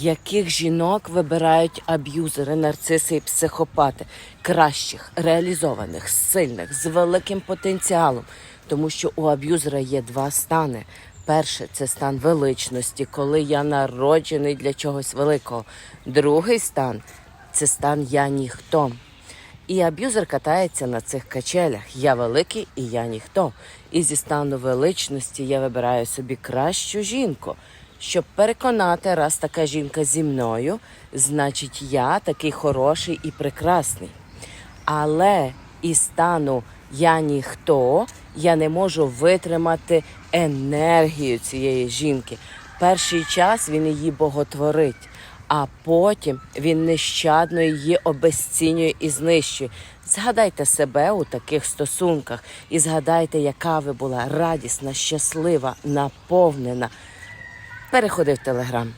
Яких жінок вибирають аб'юзери, нарциси і психопати? Кращих, реалізованих, сильних, з великим потенціалом. Тому що у аб'юзера є два стани. Перше це стан величності, коли я народжений для чогось великого. Другий стан це стан я ніхто. І аб'юзер катається на цих качелях. Я великий і я ніхто. І зі стану величності я вибираю собі кращу жінку. Щоб переконати, раз така жінка зі мною, значить я такий хороший і прекрасний. Але із стану я ніхто, я не можу витримати енергію цієї жінки. Перший час він її боготворить, а потім він нещадно її обезцінює і знищує. Згадайте себе у таких стосунках і згадайте, яка ви була радісна, щаслива, наповнена. Переходи в телеграм.